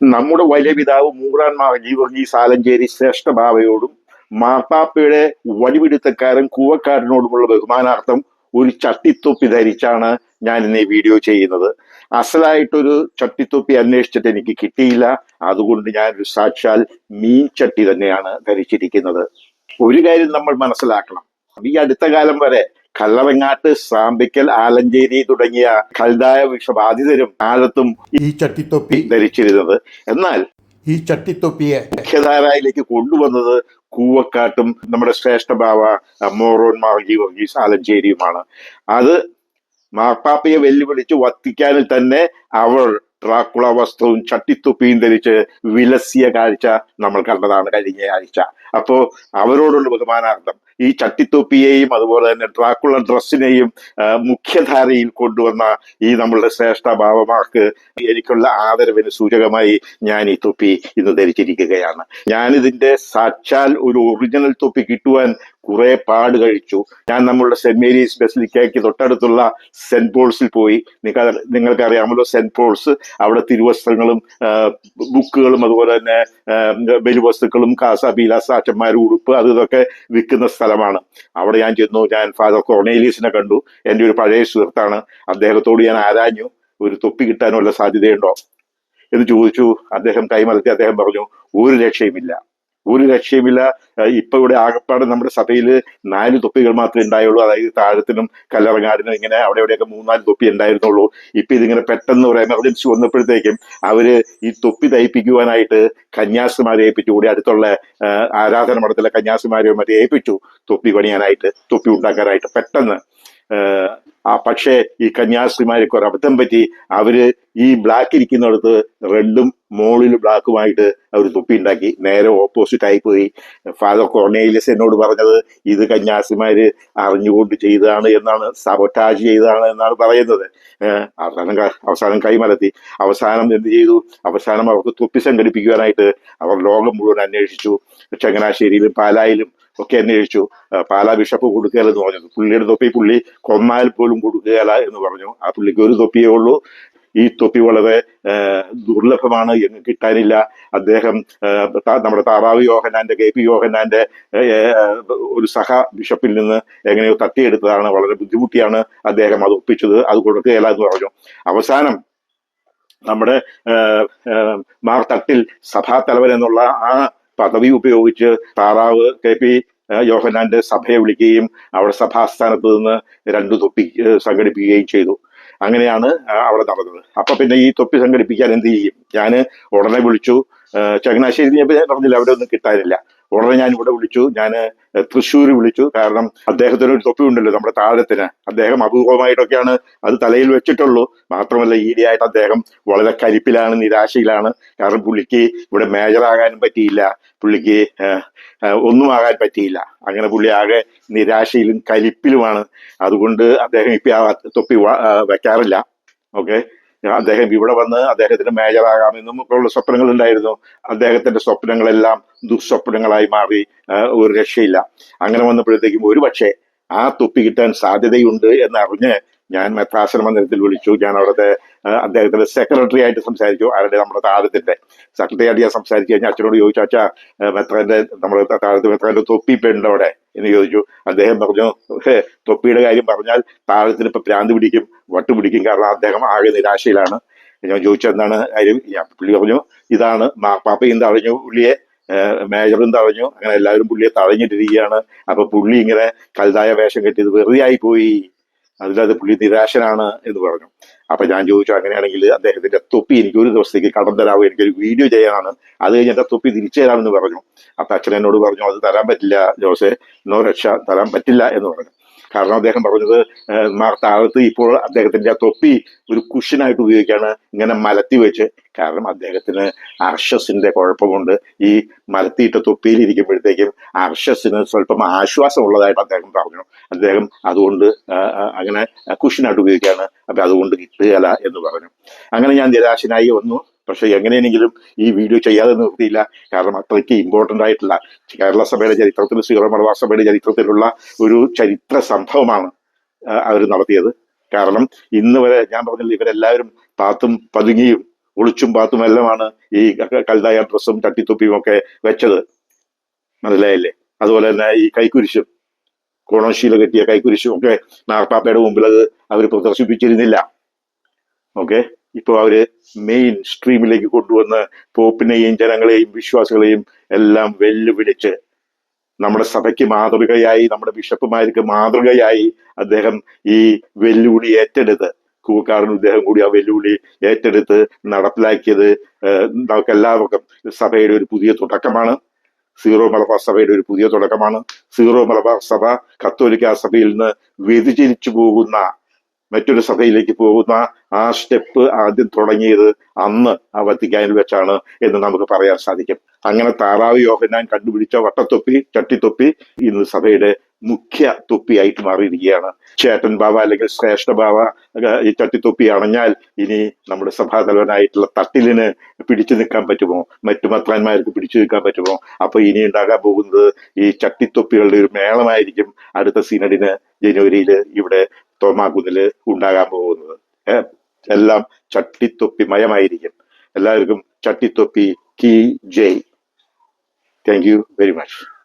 നമ്മുടെ വലിയ പിതാവ് മൂറാൻ മാഹജി വർഗീസ് ആലഞ്ചേരി ശ്രേഷ്ഠ ബാബയോടും മാർപ്പാപ്പയുടെ വടിപിടുത്തക്കാരൻ കൂവക്കാരനോടുമുള്ള ബഹുമാനാർത്ഥം ഒരു ചട്ടിത്തൊപ്പി ധരിച്ചാണ് ഞാൻ ഇന്ന് വീഡിയോ ചെയ്യുന്നത്. അസലായിട്ടൊരു ചട്ടിത്തൊപ്പി അന്വേഷിച്ചിട്ട് എനിക്ക് കിട്ടിയില്ല. അതുകൊണ്ട് ഞാൻ ഒരു സാക്ഷാൽ മീൻ ചട്ടി തന്നെയാണ് ധരിച്ചിരിക്കുന്നത്. ഒരു കാര്യം നമ്മൾ മനസ്സിലാക്കണം. ഈ അടുത്ത കാലം വരെ കല്ലറങ്ങാട്ട് സാമ്പിക്കൽ ആലഞ്ചേരി തുടങ്ങിയ കൽതായ വിഷബാധിതരും കാലത്തും ഈ ചട്ടിത്തൊപ്പി ധരിച്ചിരുന്നത്. എന്നാൽ ഈ ചട്ടിത്തൊപ്പിയെ മുഖ്യധാരയിലേക്ക് കൊണ്ടുവന്നത് കൂവക്കാട്ടും നമ്മുടെ ശ്രേഷ്ഠ ബാവ മോറോൻ മാർഗി വർഗീസ് ആലഞ്ചേരിയുമാണ്. അത് മാർപ്പാപ്പയെ വെല്ലുവിളിച്ച് വത്തിക്കാനിൽ തന്നെ അവർ ഡ്രാക്കുള വസ്ത്രവും ചട്ടിത്തൊപ്പിയും ധരിച്ച് വിലസിയ കാഴ്ച നമ്മൾ കണ്ടതാണ് കഴിഞ്ഞ ആഴ്ച. അപ്പോ അവരോടുള്ള ബഹുമാനാർത്ഥം ഈ ചട്ടിത്തൊപ്പിയെയും അതുപോലെ തന്നെ ഡ്രാക്കുള ഡ്രസ്സിനെയും മുഖ്യധാരയിൽ കൊണ്ടുവന്ന ഈ നമ്മളുടെ ശ്രേഷ്ഠ ഭാവമാർക്ക് എനിക്കുള്ള ആദരവിന് സൂചകമായി ഞാൻ ഈ തൊപ്പി ഇന്ന് ധരിച്ചിരിക്കുകയാണ്. ഞാനിതിന്റെ സാക്ഷാൽ ഒരു ഒറിജിനൽ തൊപ്പി കിട്ടുവാൻ കുറെ പാട് കഴിച്ചു. ഞാൻ നമ്മളുടെ സെന്റ് മേരീസ് ബെസിലിക്കയ്ക്ക് തൊട്ടടുത്തുള്ള സെന്റ് പോൾസിൽ പോയി. നിങ്ങൾ നിങ്ങൾക്ക് അറിയാമല്ലോ സെന്റ് പോൾസ് അവിടെ തിരുവസ്ത്രങ്ങളും ബുക്കുകളും അതുപോലെ തന്നെ ബലിവസ്തുക്കളും കാസ ബീലാസ അച്ഛന്മാരും ഉടുപ്പ് അത് ഇതൊക്കെ വിൽക്കുന്ന സ്ഥലമാണ്. അവിടെ ഞാൻ ചെന്നു. ഞാൻ ഫാദർ കൊർണേലീസിനെ കണ്ടു. എന്റെ ഒരു പഴയ സുഹൃത്താണ്. അദ്ദേഹത്തോട് ഞാൻ ആരാഞ്ഞു? ഒരു തൊപ്പി കിട്ടാനുള്ള സാധ്യതയുണ്ടോ? എന്ന് ചോദിച്ചു. അദ്ദേഹം കൈമലത്തി അദ്ദേഹം പറഞ്ഞു ഒരു രക്ഷയുമില്ല. ഒരു രക്ഷയുമില്ല. ഇപ്പൊ ഇവിടെ ആകപ്പാട് നമ്മുടെ സഭയിൽ നാല് തൊപ്പികൾ മാത്രമേ ഉണ്ടായുള്ളൂ. അതായത് താഴത്തിനും കല്ലറങ്ങാടിനും ഇങ്ങനെ അവിടെ എവിടെയൊക്കെ മൂന്നാൽ തൊപ്പി ഉണ്ടായിരുന്നുള്ളൂ. ഇപ്പൊ ഇതിങ്ങനെ പെട്ടെന്ന് ഒരു എമർജൻസി വന്നപ്പോഴത്തേക്കും അവർ ഈ തൊപ്പി തയ്പ്പിക്കുവാനായിട്ട് കന്യാസിമാരെ ഏൽപ്പിച്ചു. കൂടി അടുത്തുള്ള ആരാധന മഠത്തിലെ കന്യാസിമാരെ മറ്റേ ഏൽപ്പിച്ചു തൊപ്പി പണിയാനായിട്ട് തൊപ്പി ഉണ്ടാക്കാനായിട്ട് പെട്ടെന്ന്. ആ പക്ഷേ ഈ കന്യാസ്ത്രീമാർക്ക് ഒരു അബദ്ധം പറ്റി. അവർ ഈ ബ്ലാക്ക് ഇരിക്കുന്നിടത്ത് റെഡും മോളിൽ ബ്ലാക്കുമായിട്ട് അവർ തുപ്പിയുണ്ടാക്കി നേരെ ഓപ്പോസിറ്റ് ആയി പോയി. ഫാദർ കൊർണേലിയസ് എന്നോട് പറഞ്ഞത് ഇത് കന്യാസ്ത്രീമാര് അറിഞ്ഞുകൊണ്ട് ചെയ്തതാണ് എന്നാണ് സബോട്ടാജ് ചെയ്തതാണ് എന്നാണ് പറയുന്നത്. അവസാനം അവസാനം കൈമലത്തി അവസാനം എന്ത് ചെയ്തു? അവസാനം അവർക്ക് തുപ്പി സംഘടിപ്പിക്കുവാനായിട്ട് അവർ ലോകം മുഴുവൻ അന്വേഷിച്ചു. ചങ്ങനാശ്ശേരിയിലും പാലായിലും ഒക്കെ അന്വേഷിച്ചു. പാലാ ബിഷപ്പ് കൊടുക്കുകയല്ല എന്ന് പറഞ്ഞു. പുള്ളിയുടെ തൊപ്പി പുള്ളി കൊന്നാൽ പോലും കൊടുക്കുകയല്ല എന്ന് പറഞ്ഞു. ആ പുള്ളിക്ക് ഒരു തൊപ്പിയേ ഉള്ളൂ. ഈ തൊപ്പി വളരെ ദുർലഭമാണ് എന്ന് കിട്ടാനില്ല. അദ്ദേഹം നമ്മുടെ താറാവ് യോഹനാന്റെ കെ പി യോഹനാന്റെ ഒരു സഹ ബിഷപ്പിൽ നിന്ന് എങ്ങനെയോ തട്ടിയെടുത്തതാണ്. വളരെ ബുദ്ധിമുട്ടിയാണ് അദ്ദേഹം അത് ഒപ്പിച്ചത്. അത് കൊടുക്കുകയില്ല എന്ന് പറഞ്ഞു. അവസാനം നമ്മുടെ മാർ തട്ടിൽ സഭാ തലവൻ എന്നുള്ള ആ പദവി ഉപയോഗിച്ച് താറാവ് കെ പി യോഹനാന്റെ സഭയെ വിളിക്കുകയും അവിടെ സഭാസ്ഥാനത്ത് നിന്ന് രണ്ട് തൊപ്പി സംഘടിപ്പിക്കുകയും ചെയ്തു. അങ്ങനെയാണ് അവിടെ നടന്നത്. അപ്പൊ പിന്നെ ഈ തൊപ്പി സംഘടിപ്പിക്കാൻ എന്ത് ചെയ്യും? ഞാൻ ഉടനെ വിളിച്ചു. ചങ്ങനാശ്ശേരി ഞാൻ പറഞ്ഞില്ല ഒന്നും കിട്ടാനില്ല. ഉടനെ ഞാൻ ഇവിടെ വിളിച്ചു. ഞാൻ തൃശ്ശൂർ വിളിച്ചു. കാരണം അദ്ദേഹത്തിന് ഒരു തൊപ്പി ഉണ്ടല്ലോ നമ്മുടെ താഴത്തിന് അദ്ദേഹം അപൂർവമായിട്ടൊക്കെയാണ് അത് തലയിൽ വെച്ചിട്ടുള്ളൂ. മാത്രമല്ല ഈയിടെയായിട്ട് അദ്ദേഹം വളരെ കരിപ്പിലാണ് നിരാശയിലാണ്. കാരണം പുള്ളിക്ക് ഇവിടെ മേജറാകാനും പറ്റിയില്ല. പുള്ളിക്ക് ഒന്നും ആകാൻ പറ്റിയില്ല. അങ്ങനെ പുള്ളി ആകെ നിരാശയിലും കലിപ്പിലുമാണ്. അതുകൊണ്ട് അദ്ദേഹം ഇപ്പൊ ആ തൊപ്പി വെക്കാറില്ല. ഓക്കെ. അദ്ദേഹം ഇവിടെ വന്ന് അദ്ദേഹത്തിന് മേജറാകാമെന്നും ഒക്കെ ഉള്ള സ്വപ്നങ്ങൾ ഉണ്ടായിരുന്നു. അദ്ദേഹത്തിന്റെ സ്വപ്നങ്ങളെല്ലാം ദുസ്വപ്നങ്ങളായി മാറി ഒരു രക്ഷയില്ല. അങ്ങനെ വന്നപ്പോഴത്തേക്കും ഒരു പക്ഷേ ആ തൊപ്പി കിട്ടാൻ സാധ്യതയുണ്ട് എന്നറിഞ്ഞ് ഞാൻ മെത്രാസന മന്ദിരത്തിൽ വിളിച്ചു. ഞാൻ അവിടുത്തെ അദ്ദേഹത്തിന്റെ സെക്രട്ടറി ആയിട്ട് സംസാരിച്ചു. ആരുടെ? നമ്മുടെ താരത്തിന്റെ. സെക്രട്ടറി ആയിട്ട് ഞാൻ സംസാരിച്ചു കഴിഞ്ഞാൽ അച്ഛനോട് ചോദിച്ചു അച്ഛാ മെത്രാന്റെ നമ്മുടെ താഴത്തെ മെത്രാന്റെ തൊപ്പി പെണ്ണവിടെ എന്ന് ചോദിച്ചു. അദ്ദേഹം പറഞ്ഞു "ഹേ, തൊപ്പിയുടെ കാര്യം പറഞ്ഞാൽ താഴത്തിന് ഇപ്പൊ പ്രാന്ത് പിടിക്കും വട്ട് പിടിക്കും. കാരണം അദ്ദേഹം ആകെ നിരാശയിലാണ്. ഞാൻ ചോദിച്ചു എന്താണ് കാര്യം? പുള്ളി പറഞ്ഞു ഇതാണ് മാപ്പാപ്പയും തഴഞ്ഞു പുള്ളിയെ മേജറും തഴഞ്ഞു. അങ്ങനെ എല്ലാവരും പുള്ളിയെ തഴഞ്ഞിട്ടിരിക്കുകയാണ്. അപ്പൊ പുള്ളി ഇങ്ങനെ കൽതായ വേഷം കെട്ടിയത് വെറുതെ ആയി പോയി. അതിലത് പുള്ളി നിരാശനാണ് എന്ന് പറഞ്ഞു. അപ്പൊ ഞാൻ ചോദിച്ചു അങ്ങനെയാണെങ്കിൽ അദ്ദേഹത്തിന്റെ തൊപ്പി എനിക്ക് ഒരു ദിവസത്തേക്ക് കടം തരാമോ എനിക്കൊരു വീഡിയോ ചെയ്യാനാണ്. അത് കഴിഞ്ഞ് എന്റെ തൊപ്പി തിരിച്ചു തരാമെന്ന് പറഞ്ഞു. അപ്പൊ അച്ഛൻ എന്നോട് പറഞ്ഞു അത് തരാൻ പറ്റില്ല ജോസെ. നോ രക്ഷ തരാൻ പറ്റില്ല എന്ന് പറഞ്ഞു. കാരണം അദ്ദേഹം പറഞ്ഞത് താഴത്ത് ഇപ്പോൾ അദ്ദേഹത്തിന്റെ ആ തൊപ്പി ഒരു കുഷനായിട്ട് ഉപയോഗിക്കാണ് ഇങ്ങനെ മലത്തി വെച്ച്. കാരണം അദ്ദേഹത്തിന് അർഷസിന്റെ കുഴപ്പമുണ്ട്. ഈ മലത്തിയിട്ട തൊപ്പിയിൽ ഇരിക്കുമ്പോഴത്തേക്കും അർഷസിന് സ്വല്പം ആശ്വാസം ഉള്ളതായിട്ട് അദ്ദേഹം പറഞ്ഞു. അദ്ദേഹം അതുകൊണ്ട് അങ്ങനെ കുഷനായിട്ട് ഉപയോഗിക്കുകയാണ് അപ്പൊ അതുകൊണ്ട് കിട്ടുകയല്ല എന്ന് പറഞ്ഞു. അങ്ങനെ ഞാൻ നിരാശനായി വന്നു. പക്ഷെ എങ്ങനെയെങ്കിലും ഈ വീഡിയോ ചെയ്യാതെ നിർത്തിയില്ല. കാരണം അത്രയ്ക്ക് ഇമ്പോർട്ടന്റ് ആയിട്ടുള്ള കേരള സഭയുടെ ചരിത്രത്തിൽ സീറോ മലബാർ സഭയുടെ ചരിത്രത്തിലുള്ള ഒരു ചരിത്ര സംഭവമാണ് അവർ നടത്തിയത്. കാരണം ഇന്ന് വരെ ഞാൻ പറഞ്ഞില്ല ഇവരെല്ലാവരും താത്തും പതുങ്ങിയും ഒളിച്ചും പാത്തും എല്ലാമാണ് ഈ കൽതായ ഡ്രസ്സും തട്ടിത്തുപ്പിയും ഒക്കെ വെച്ചത്. മനസ്സിലായില്ലേ? അതുപോലെ തന്നെ ഈ കൈക്കുരിശും കോണശീല കെട്ടിയ കൈക്കുരിശും ഒക്കെ മാർപ്പാപ്പയുടെ മുമ്പിൽ അത് അവർ പ്രദർശിപ്പിച്ചിരുന്നില്ല. ഓക്കെ? ഇപ്പൊ അവർ മെയിൻ സ്ട്രീമിലേക്ക് കൊണ്ടുവന്ന് പോപ്പിനെയും ജനങ്ങളെയും വിശ്വാസികളെയും എല്ലാം വെല്ലുവിളിച്ച് നമ്മുടെ സഭയ്ക്ക് മാതൃകയായി നമ്മുടെ ബിഷപ്പുമാർക്ക് മാതൃകയായി അദ്ദേഹം ഈ വെല്ലുവിളി ഏറ്റെടുത്ത് കൂക്കാരനും ഇദ്ദേഹം കൂടി ആ വെല്ലുവിളി ഏറ്റെടുത്ത് നടപ്പിലാക്കിയത് നമുക്ക് എല്ലാവർക്കും സഭയുടെ ഒരു പുതിയ തുടക്കമാണ്. സീറോ മലബാർ സഭയുടെ ഒരു പുതിയ തുടക്കമാണ്. സീറോ മലബാർ സഭ കത്തോലിക്ക സഭയിൽ നിന്ന് വ്യതിചലിച്ചു പോകുന്ന മറ്റൊരു സഭയിലേക്ക് പോകുന്ന ആ സ്റ്റെപ്പ് ആദ്യം തുടങ്ങിയത് അന്ന് ആ വത്തിക്കാനിൽ വെച്ചാണ് എന്ന് നമുക്ക് പറയാൻ സാധിക്കും. അങ്ങനെ താറാവ് യോഹനാൻ കണ്ടുപിടിച്ച വട്ടത്തൊപ്പി ചട്ടിത്തൊപ്പി ഇന്ന് സഭയുടെ മുഖ്യ തൊപ്പിയായിട്ട് മാറിയിരിക്കുകയാണ്. ചേട്ടൻ ബാബ അല്ലെങ്കിൽ ശ്രേഷ്ഠ ബാബ ഈ ചട്ടിത്തൊപ്പി അണഞ്ഞാൽ ഇനി നമ്മുടെ സഭാതലവനായിട്ടുള്ള തട്ടിലിന് പിടിച്ചു നിൽക്കാൻ പറ്റുമോ? മറ്റു മത്രാന്മാർക്ക് പിടിച്ചു നിൽക്കാൻ പറ്റുമോ? അപ്പൊ ഇനി ഉണ്ടാകാൻ പോകുന്നത് ഈ ചട്ടിത്തൊപ്പികളുടെ ഒരു മേളമായിരിക്കും അടുത്ത സീനഡിന് ജനുവരിയിൽ ഇവിടെ തോമാക്കുന്നിൽ ഉണ്ടാകാൻ പോകുന്നത്. എല്ലാം ചട്ടിത്തൊപ്പി മയമായിരിക്കും. എല്ലാവർക്കും ചട്ടിത്തൊപ്പി കി ജയ്. Thank you very much